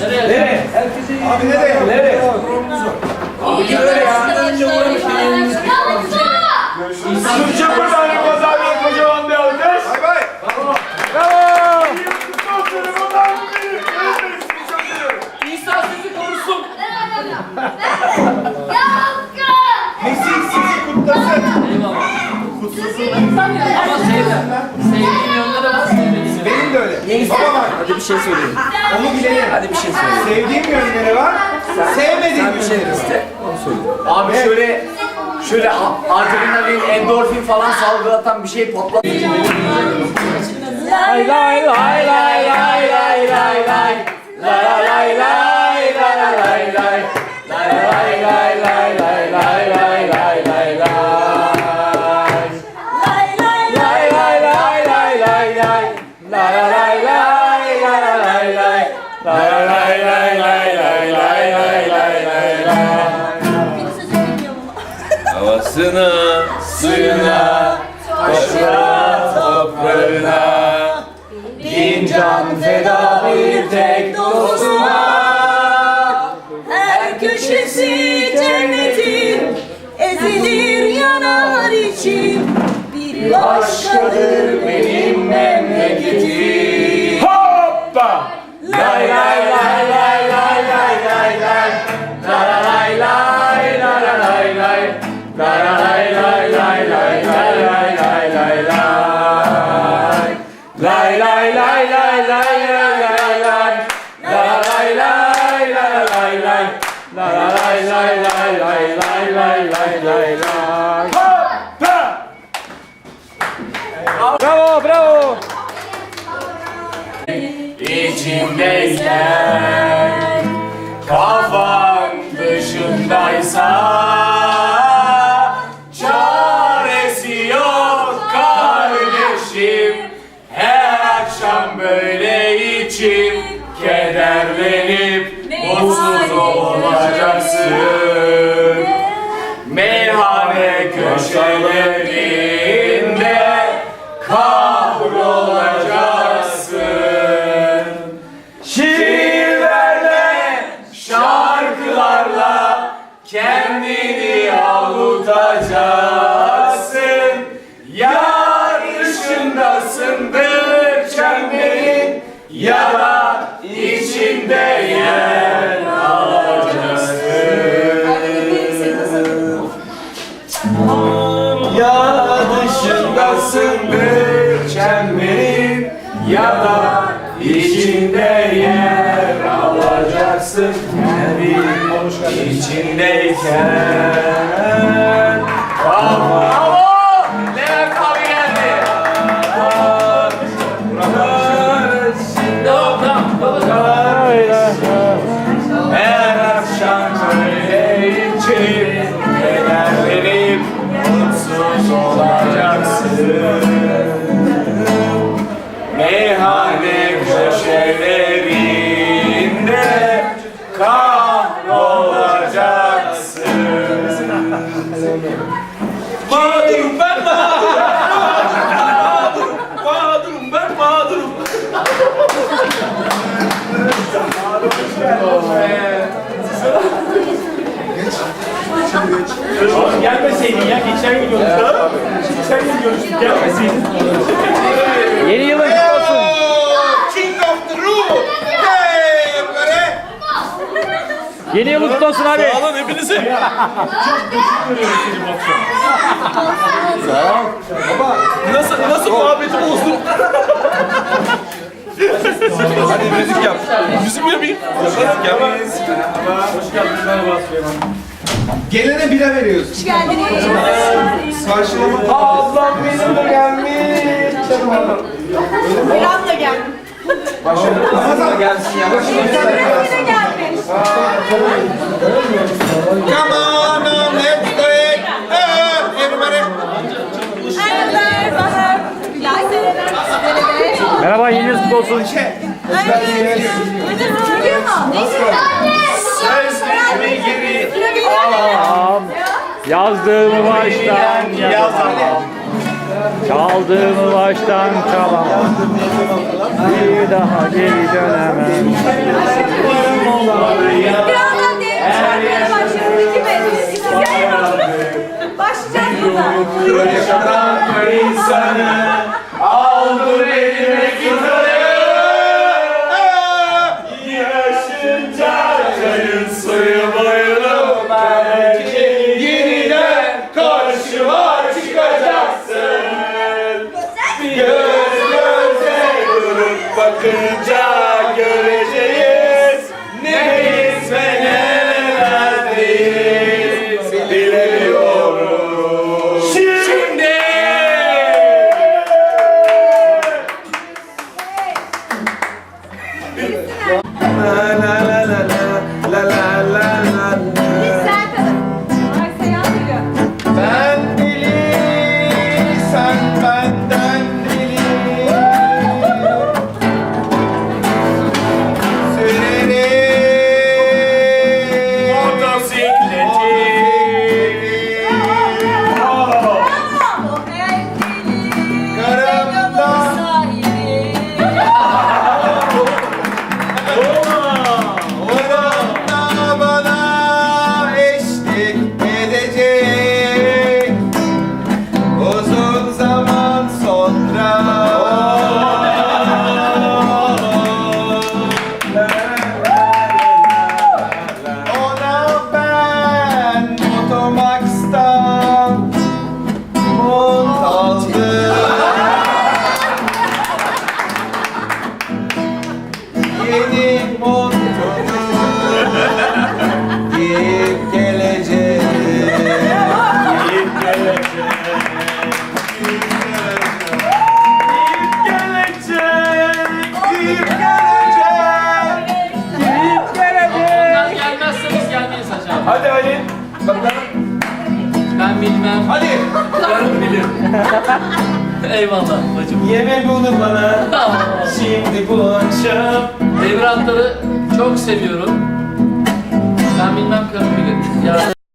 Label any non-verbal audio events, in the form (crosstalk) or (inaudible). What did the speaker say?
Nereye? Nereye? Abi nereye? Nereye? Abi nereye ya? Önce uğramış. Sürçe buradan Yılmaz abiye kocaman bir alkış. Bay bay. Bravo. Bravo. İsa sizi korusun. Mesih sizi kutlasın. Eyvallah. Kutlasın. Ama sevme öyle. Baba bak. Hadi bir şey söyleyeyim. Onu bilelim. Hadi bir şey söyle. Sevdiğim yönleri var. Sevmediğim Sen bir şey yönleri var. iste. Onu söyle. Abi şöyle şöyle a- adrenalin, endorfin falan salgılatan bir şey patlat. Lay lay lay lay lay lay lay lay. La la lay lay la la lay lay. Havasına, suyuna, taşına, toprağına Bin can feda bir tek dostuna. Her köşesi cennetin ezilir yanar içim bir başkadır İçimdeyken kafan dışındaysa çaresi yok kardeşim. Her akşam böyle içim kederlenip mutsuz olacaksın. Meyhane köşelerinde dışındasındır çemberin ya da içinde yer alacaksın. Ya dışındasındır çemberin ya da içinde yer alacaksın kendi içindeyken! Olacaksın. Meyhane köşelerinde kahrolacaksın. Mağdurum ben mağdurum Mağdurum ben mağdurum Gelmeseydin ya geçen gün görüştük. Geçen gün görüştük gelmeseydin. Yeni yılın kutlu olsun. King of the room. Hey böyle. Yeni yılın kutlu olsun abi. Alın hepinizi. Nasıl nasıl muhabbeti bozdun? Hadi müzik yap. Müzik yapayım. Müzik yap. Hoş geldiniz. Merhaba Süleyman. Gelene bira veriyoruz. Hoş geldiniz. Karşılama. Ablam benim de gelmiş. Biram da gelmiş. Başarılı gelsin ya. Başarılı gelsin. gelmiş. Come on, let's go. Everybody. Merhaba yeni kutlu olsun. Mu? Sözlerimi geri alamam. Yazdığımı baştan yazamam. Çaldığımı baştan çalamam Bir daha geri dönemem Birazdan diyelim şarkıya başlıyoruz. İki beş. İki gel oturun. Başlayacağız burada. Yaşatan insanı bakınca göreceğiz Neyiz ve nelerdeyiz Bilemiyorum Şimdi! Sen Ben bilmem. Hadi Yarın bilir. (laughs) Eyvallah bacım. Yeme bunu bana Şimdi bu akşam Devratları çok seviyorum. Ben bilmem karım bilir. Yarın